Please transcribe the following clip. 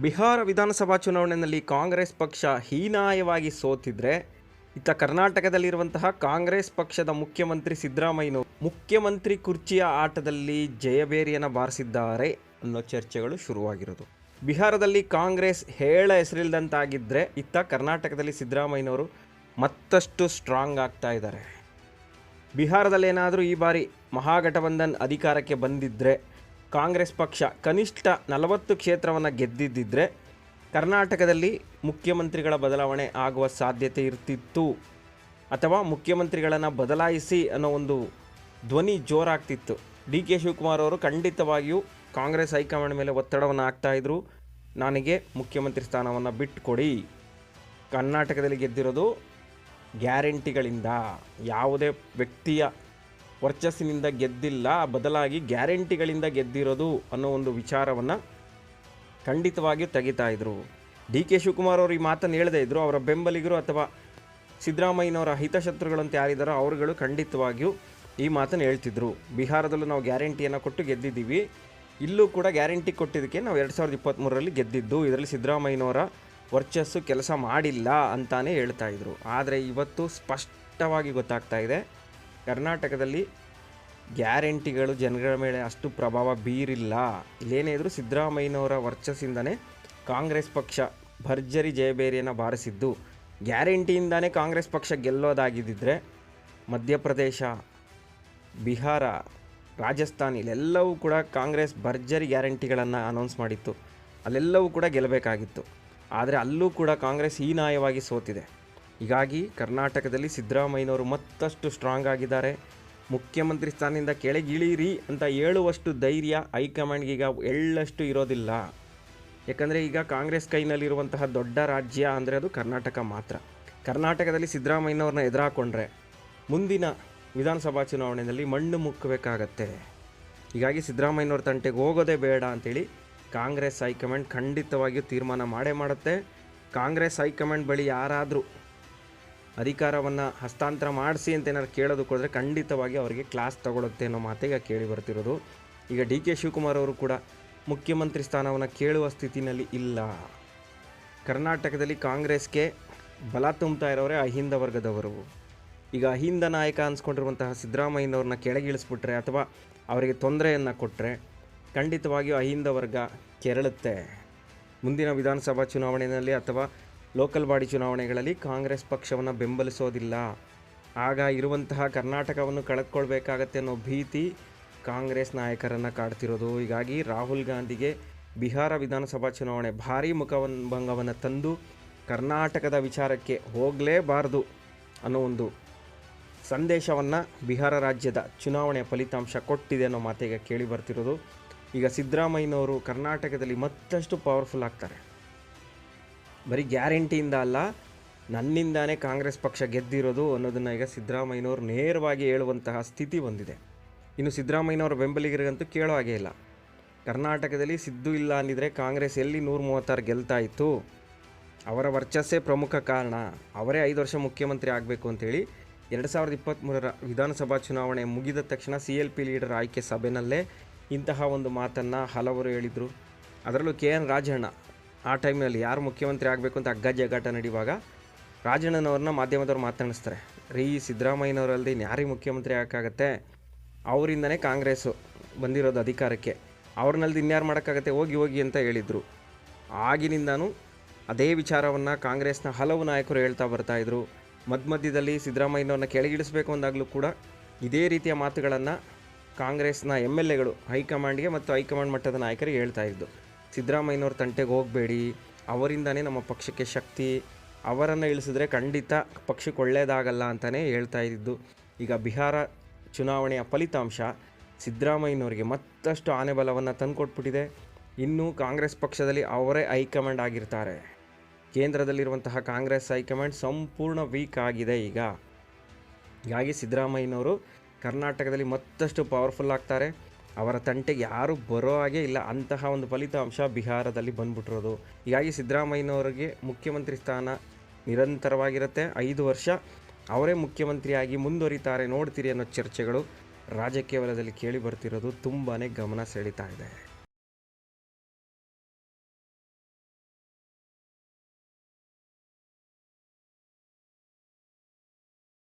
ಬಿಹಾರ ವಿಧಾನಸಭಾ ಚುನಾವಣೆಯಲ್ಲಿ ಕಾಂಗ್ರೆಸ್ ಪಕ್ಷ ಹೀನಾಯವಾಗಿ ಸೋತಿದ್ರೆ, ಇತ್ತ ಕರ್ನಾಟಕದಲ್ಲಿರುವಂತಹ ಕಾಂಗ್ರೆಸ್ ಪಕ್ಷದ ಮುಖ್ಯಮಂತ್ರಿ ಸಿದ್ದರಾಮಯ್ಯನವರು ಮುಖ್ಯಮಂತ್ರಿ ಕುರ್ಚಿಯ ಆಟದಲ್ಲಿ ಜಯಬೇರಿಯನ್ನು ಬಾರಿಸಿದ್ದಾರೆ ಅನ್ನೋ ಚರ್ಚೆಗಳು ಶುರುವಾಗಿರೋದು. ಬಿಹಾರದಲ್ಲಿ ಕಾಂಗ್ರೆಸ್ ಹೇಳ ಹೆಸರಿಲ್ದಂತಾಗಿದ್ದರೆ ಇತ್ತ ಕರ್ನಾಟಕದಲ್ಲಿ ಸಿದ್ದರಾಮಯ್ಯನವರು ಮತ್ತಷ್ಟು ಸ್ಟ್ರಾಂಗ್ ಆಗ್ತಾ ಇದ್ದಾರೆ. ಬಿಹಾರದಲ್ಲಿ ಏನಾದರೂ ಈ ಬಾರಿ ಮಹಾಗಠಬಂಧನ್ ಅಧಿಕಾರಕ್ಕೆ ಬಂದಿದ್ದರೆ ಕಾಂಗ್ರೆಸ್ ಪಕ್ಷ ಕನಿಷ್ಠ ನಲವತ್ತು ಕ್ಷೇತ್ರವನ್ನು ಗೆದ್ದಿದ್ದಿದ್ರೆ ಕರ್ನಾಟಕದಲ್ಲಿ ಮುಖ್ಯಮಂತ್ರಿಗಳ ಬದಲಾವಣೆ ಆಗುವ ಸಾಧ್ಯತೆ ಇರ್ತಿತ್ತು. ಅಥವಾ ಮುಖ್ಯಮಂತ್ರಿಗಳನ್ನು ಬದಲಾಯಿಸಿ ಅನ್ನೋ ಒಂದು ಧ್ವನಿ ಜೋರಾಗ್ತಿತ್ತು. ಡಿ ಕೆ ಶಿವಕುಮಾರ್ ಅವರು ಖಂಡಿತವಾಗಿಯೂ ಕಾಂಗ್ರೆಸ್ ಹೈಕಮಾಂಡ್ ಮೇಲೆ ಒತ್ತಡವನ್ನು ಹಾಕ್ತಾಯಿದ್ರು ನನಗೆ ಮುಖ್ಯಮಂತ್ರಿ ಸ್ಥಾನವನ್ನು ಬಿಟ್ಟುಕೊಡಿ ಕರ್ನಾಟಕದಲ್ಲಿ ಗೆದ್ದಿರೋದು ಗ್ಯಾರಂಟಿಗಳಿಂದ. ಯಾವುದೇ ವ್ಯಕ್ತಿಯ ವರ್ಚಸ್ಸಿನಿಂದ ಗೆದ್ದಿಲ್ಲ, ಬದಲಾಗಿ ಗ್ಯಾರಂಟಿಗಳಿಂದ ಗೆದ್ದಿರೋದು ಅನ್ನೋ ಒಂದು ವಿಚಾರವನ್ನು ಖಂಡಿತವಾಗಿಯೂ ತೆಗಿತಾ ಇದ್ರು. ಡಿ ಕೆ ಶಿವಕುಮಾರ್ ಅವರು ಈ ಮಾತನ್ನು ಹೇಳದೇ ಇದ್ದರು ಅವರ ಬೆಂಬಲಿಗರು ಅಥವಾ ಸಿದ್ದರಾಮಯ್ಯನವರ ಹಿತಶತ್ರುಗಳಂತ ಯಾರಿದ್ದಾರೋ ಅವರುಗಳು ಖಂಡಿತವಾಗಿಯೂ ಈ ಮಾತನ್ನು ಹೇಳ್ತಿದ್ರು. ಬಿಹಾರದಲ್ಲೂ ನಾವು ಗ್ಯಾರಂಟಿಯನ್ನು ಕೊಟ್ಟು ಗೆದ್ದಿದ್ದೀವಿ. ಇಲ್ಲೂ ಕೂಡ ಗ್ಯಾರಂಟಿ ಕೊಟ್ಟಿದ್ದಕ್ಕೆ ನಾವು ಎರಡು ಸಾವಿರದ ಇಪ್ಪತ್ತ್ಮೂರರಲ್ಲಿ ಗೆದ್ದಿದ್ದು, ಇದರಲ್ಲಿ ಸಿದ್ದರಾಮಯ್ಯನವರ ವರ್ಚಸ್ಸು ಕೆಲಸ ಮಾಡಿಲ್ಲ ಅಂತಾನೆ ಹೇಳ್ತಾ ಇದ್ರು. ಆದರೆ ಇವತ್ತು ಸ್ಪಷ್ಟವಾಗಿ ಗೊತ್ತಾಗ್ತಾ ಇದೆ. ಕರ್ನಾಟಕದಲ್ಲಿ ಗ್ಯಾರಂಟಿಗಳು ಜನಗಳ ಮೇಲೆ ಅಷ್ಟು ಪ್ರಭಾವ ಬೀರಿಲ್ಲ. ಇಲ್ಲೇನೇ ಇದ್ದರೂ ಸಿದ್ದರಾಮಯ್ಯನವರ ವರ್ಚಸ್ಸಿಂದನೇ ಕಾಂಗ್ರೆಸ್ ಪಕ್ಷ ಭರ್ಜರಿ ಜಯಬೇರಿಯನ್ನು ಬಾರಿಸಿದ್ದು. ಗ್ಯಾರಂಟಿಯಿಂದನೇ ಕಾಂಗ್ರೆಸ್ ಪಕ್ಷ ಗೆಲ್ಲೋದಾಗಿದ್ದಿದ್ರೆ ಮಧ್ಯಪ್ರದೇಶ, ಬಿಹಾರ, ರಾಜಸ್ಥಾನ್ ಇಲ್ಲೆಲ್ಲವೂ ಕೂಡ ಕಾಂಗ್ರೆಸ್ ಭರ್ಜರಿ ಗ್ಯಾರಂಟಿಗಳನ್ನು ಅನೌನ್ಸ್ ಮಾಡಿತ್ತು. ಅಲ್ಲೆಲ್ಲವೂ ಕೂಡ ಗೆಲ್ಲಬೇಕಾಗಿತ್ತು. ಆದರೆ ಅಲ್ಲೂ ಕೂಡ ಕಾಂಗ್ರೆಸ್ ಹೀನಾಯವಾಗಿ ಸೋತಿದೆ. ಹೀಗಾಗಿ ಕರ್ನಾಟಕದಲ್ಲಿ ಸಿದ್ದರಾಮಯ್ಯನವರು ಮತ್ತಷ್ಟು ಸ್ಟ್ರಾಂಗ್ ಆಗಿದ್ದಾರೆ. ಮುಖ್ಯಮಂತ್ರಿ ಸ್ಥಾನದಿಂದ ಕೆಳಗಿಳೀರಿ ಅಂತ ಹೇಳುವಷ್ಟು ಧೈರ್ಯ ಹೈಕಮಾಂಡ್ಗೆ ಈಗ ಎಳ್ಳಷ್ಟು ಇರೋದಿಲ್ಲ. ಯಾಕಂದರೆ ಈಗ ಕಾಂಗ್ರೆಸ್ ಕೈನಲ್ಲಿರುವಂತಹ ದೊಡ್ಡ ರಾಜ್ಯ ಅಂದರೆ ಅದು ಕರ್ನಾಟಕ ಮಾತ್ರ. ಕರ್ನಾಟಕದಲ್ಲಿ ಸಿದ್ದರಾಮಯ್ಯನವ್ರನ್ನ ಎದುರಾಕೊಂಡ್ರೆ ಮುಂದಿನ ವಿಧಾನಸಭಾ ಚುನಾವಣೆಯಲ್ಲಿ ಮಣ್ಣು ಮುಕ್ಕಬೇಕಾಗತ್ತೆ. ಹೀಗಾಗಿ ಸಿದ್ದರಾಮಯ್ಯನವ್ರ ತಂಟೆಗೆ ಹೋಗೋದೇ ಬೇಡ ಅಂತೇಳಿ ಕಾಂಗ್ರೆಸ್ ಹೈಕಮಾಂಡ್ ಖಂಡಿತವಾಗಿಯೂ ತೀರ್ಮಾನ ಮಾಡೇ ಮಾಡುತ್ತೆ. ಕಾಂಗ್ರೆಸ್ ಹೈಕಮಾಂಡ್ ಬಳಿ ಯಾರಾದರೂ ಅಧಿಕಾರವನ್ನು ಹಸ್ತಾಂತರ ಮಾಡಿಸಿ ಅಂತ ಏನಾದ್ರು ಕೇಳೋದಕ್ಕೆ ಹೋದರೆ ಖಂಡಿತವಾಗಿ ಅವರಿಗೆ ಕ್ಲಾಸ್ ತಗೊಳುತ್ತೆ ಅನ್ನೋ ಮಾತೀಗ ಕೇಳಿ ಬರ್ತಿರೋದು. ಈಗ ಡಿ ಕೆ ಶಿವಕುಮಾರ್ ಅವರು ಕೂಡ ಮುಖ್ಯಮಂತ್ರಿ ಸ್ಥಾನವನ್ನು ಕೇಳುವ ಸ್ಥಿತಿನಲ್ಲಿ ಇಲ್ಲ. ಕರ್ನಾಟಕದಲ್ಲಿ ಕಾಂಗ್ರೆಸ್ಗೆ ಬಲ ತುಂಬ್ತಾ ಇರೋರೇ ಅಹಿಂದ ವರ್ಗದವರು. ಈಗ ಅಹಿಂದ ನಾಯಕ ಅನ್ಸ್ಕೊಂಡಿರುವಂತಹ ಸಿದ್ದರಾಮಯ್ಯನವ್ರನ್ನ ಕೆಳಗಿಳಿಸ್ಬಿಟ್ರೆ ಅಥವಾ ಅವರಿಗೆ ತೊಂದರೆಯನ್ನು ಕೊಟ್ಟರೆ ಖಂಡಿತವಾಗಿಯೂ ಅಹಿಂದ ವರ್ಗ ಕೆರಳುತ್ತೆ. ಮುಂದಿನ ವಿಧಾನಸಭಾ ಚುನಾವಣೆಯಲ್ಲಿ ಅಥವಾ ಲೋಕಲ್ ಬಾಡಿ ಚುನಾವಣೆಗಳಲ್ಲಿ ಕಾಂಗ್ರೆಸ್ ಪಕ್ಷವನ್ನು ಬೆಂಬಲಿಸೋದಿಲ್ಲ. ಆಗ ಇರುವಂತಹ ಕರ್ನಾಟಕವನ್ನು ಕಳೆದುಕೊಳ್ಬೇಕಾಗತ್ತೆ ಅನ್ನೋ ಭೀತಿ ಕಾಂಗ್ರೆಸ್ ನಾಯಕರನ್ನು ಕಾಡ್ತಿರೋದು. ಹೀಗಾಗಿ ರಾಹುಲ್ ಗಾಂಧಿಗೆ ಬಿಹಾರ ವಿಧಾನಸಭಾ ಚುನಾವಣೆ ಭಾರೀ ಮುಖಭಂಗವನ್ನು ತಂದು ಕರ್ನಾಟಕದ ವಿಚಾರಕ್ಕೆ ಹೋಗಲೇಬಾರದು ಅನ್ನೋ ಒಂದು ಸಂದೇಶವನ್ನು ಬಿಹಾರ ರಾಜ್ಯದ ಚುನಾವಣೆಯ ಫಲಿತಾಂಶ ಕೊಟ್ಟಿದೆ ಅನ್ನೋ ಮಾತಿಗೆ ಕೇಳಿ ಬರ್ತಿರೋದು. ಈಗ ಸಿದ್ದರಾಮಯ್ಯನವರು ಕರ್ನಾಟಕದಲ್ಲಿ ಮತ್ತಷ್ಟು ಪವರ್ಫುಲ್ ಆಗ್ತಾರೆ. ಬರೀ ಗ್ಯಾರಂಟಿಯಿಂದ ಅಲ್ಲ, ನನ್ನಿಂದಾನೇ ಕಾಂಗ್ರೆಸ್ ಪಕ್ಷ ಗೆದ್ದಿರೋದು ಅನ್ನೋದನ್ನು ಈಗ ಸಿದ್ದರಾಮಯ್ಯನವರು ನೇರವಾಗಿ ಹೇಳುವಂತಹ ಸ್ಥಿತಿ ಬಂದಿದೆ. ಇನ್ನು ಸಿದ್ದರಾಮಯ್ಯನವರ ಬೆಂಬಲಿಗರಿಗಂತೂ ಕೇಳೋ ಹಾಗೇ ಇಲ್ಲ. ಕರ್ನಾಟಕದಲ್ಲಿ ಸಿದ್ದು ಇಲ್ಲ ಅಂದಿದ್ರೆ ಕಾಂಗ್ರೆಸ್ ಎಲ್ಲಿ ನೂರ ಮೂವತ್ತಾರು ಗೆಲ್ತಾ ಇತ್ತು? ಅವರ ವರ್ಚಸ್ಸೇ ಪ್ರಮುಖ ಕಾರಣ. ಅವರೇ ಐದು ವರ್ಷ ಮುಖ್ಯಮಂತ್ರಿ ಆಗಬೇಕು ಅಂತೇಳಿ ಎರಡು ಸಾವಿರದ ಇಪ್ಪತ್ತ್ಮೂರರ ವಿಧಾನಸಭಾ ಚುನಾವಣೆ ಮುಗಿದ ತಕ್ಷಣ ಸಿ ಎಲ್ ಪಿ ಲೀಡರ್ ಆಯ್ಕೆ ಸಭೆಯಲ್ಲೇ ಇಂತಹ ಒಂದು ಮಾತನ್ನು ಹಲವರು ಹೇಳಿದರು. ಅದರಲ್ಲೂ ಕೆ ಎನ್ ರಾಜಣ್ಣ ಆ ಟೈಮ್ನಲ್ಲಿ ಯಾರು ಮುಖ್ಯಮಂತ್ರಿ ಆಗಬೇಕು ಅಂತ ಅಗ್ಗ ಜಗಾಟ ನಡೆಯುವಾಗ ರಾಜಣ್ಣನವ್ರನ್ನ ಮಾಧ್ಯಮದವ್ರು ಮಾತನಾಡಿಸ್ತಾರೆ. ರೀ ಸಿದ್ದರಾಮಯ್ಯನವರಲ್ಲಿ ಯಾರಿಗೆ ಮುಖ್ಯಮಂತ್ರಿ ಆಗಕ್ಕಾಗತ್ತೆ? ಅವರಿಂದನೇ ಕಾಂಗ್ರೆಸ್ಸು ಬಂದಿರೋದು ಅಧಿಕಾರಕ್ಕೆ. ಅವ್ರನ್ನಲ್ಲಿ ಇನ್ಯಾರು ಮಾಡೋಕ್ಕಾಗತ್ತೆ? ಹೋಗಿ ಹೋಗಿ ಅಂತ ಹೇಳಿದರು. ಆಗಿನಿಂದಾನು ಅದೇ ವಿಚಾರವನ್ನು ಕಾಂಗ್ರೆಸ್ನ ಹಲವು ನಾಯಕರು ಹೇಳ್ತಾ ಬರ್ತಾಯಿದ್ರು ಮಧ್ಯ ಮಧ್ಯದಲ್ಲಿ ಸಿದ್ದರಾಮಯ್ಯನವ್ರನ್ನ ಕೆಳಗಿಳಿಸಬೇಕು ಅಂದಾಗಲೂ ಕೂಡ ಇದೇ ರೀತಿಯ ಮಾತುಗಳನ್ನು ಕಾಂಗ್ರೆಸ್ನ ಎಂ ಎಲ್ ಎಗಳು, ಹೈಕಮಾಂಡ್ಗೆ ಮತ್ತು ಹೈಕಮಾಂಡ್ ಮಟ್ಟದ ನಾಯಕರಿಗೆ ಹೇಳ್ತಾ ಇದ್ದು. ಸಿದ್ದರಾಮಯ್ಯನವ್ರ ತಂಟೆಗೆ ಹೋಗಬೇಡಿ. ಅವರಿಂದನೇ ನಮ್ಮ ಪಕ್ಷಕ್ಕೆ ಶಕ್ತಿ. ಅವರನ್ನು ಇಳಿಸಿದ್ರೆ ಖಂಡಿತ ಪಕ್ಷಕ್ಕೆ ಒಳ್ಳೆಯದಾಗಲ್ಲ ಅಂತಲೇ ಹೇಳ್ತಾ ಇದ್ದಿದ್ದು. ಈಗ ಬಿಹಾರ ಚುನಾವಣೆಯ ಫಲಿತಾಂಶ ಸಿದ್ದರಾಮಯ್ಯನವರಿಗೆ ಮತ್ತಷ್ಟು ಆನೆಬಲವನ್ನು ತಂದುಕೊಟ್ಬಿಟ್ಟಿದೆ. ಇನ್ನೂ ಕಾಂಗ್ರೆಸ್ ಪಕ್ಷದಲ್ಲಿ ಅವರೇ ಹೈಕಮಾಂಡ್ ಆಗಿರ್ತಾರೆ. ಕೇಂದ್ರದಲ್ಲಿರುವಂತಹ ಕಾಂಗ್ರೆಸ್ ಹೈಕಮಾಂಡ್ ಸಂಪೂರ್ಣ ವೀಕ್ ಆಗಿದೆ ಈಗ. ಹೀಗಾಗಿ ಸಿದ್ದರಾಮಯ್ಯನವರು ಕರ್ನಾಟಕದಲ್ಲಿ ಮತ್ತಷ್ಟು ಪವರ್ಫುಲ್ ಆಗ್ತಾರೆ. ಅವರ ತಂಟೆಗೆ ಯಾರೂ ಬರೋ ಹಾಗೆ ಇಲ್ಲ. ಅಂತಹ ಒಂದು ಫಲಿತಾಂಶ ಬಿಹಾರದಲ್ಲಿ ಬಂದ್ಬಿಟ್ಟಿರೋದು. ಹೀಗಾಗಿ ಸಿದ್ದರಾಮಯ್ಯನವರಿಗೆ ಮುಖ್ಯಮಂತ್ರಿ ಸ್ಥಾನ ನಿರಂತರವಾಗಿರುತ್ತೆ. ಐದು ವರ್ಷ ಅವರೇ ಮುಖ್ಯಮಂತ್ರಿಯಾಗಿ ಮುಂದುವರಿತಾರೆ ನೋಡ್ತೀರಿ ಅನ್ನೋ ಚರ್ಚೆಗಳು ರಾಜಕೀಯ ವಲಯದಲ್ಲಿ ಕೇಳಿ ಬರ್ತಿರೋದು. ತುಂಬಾ ಗಮನ ಸೆಳೀತಾ ಇದೆ.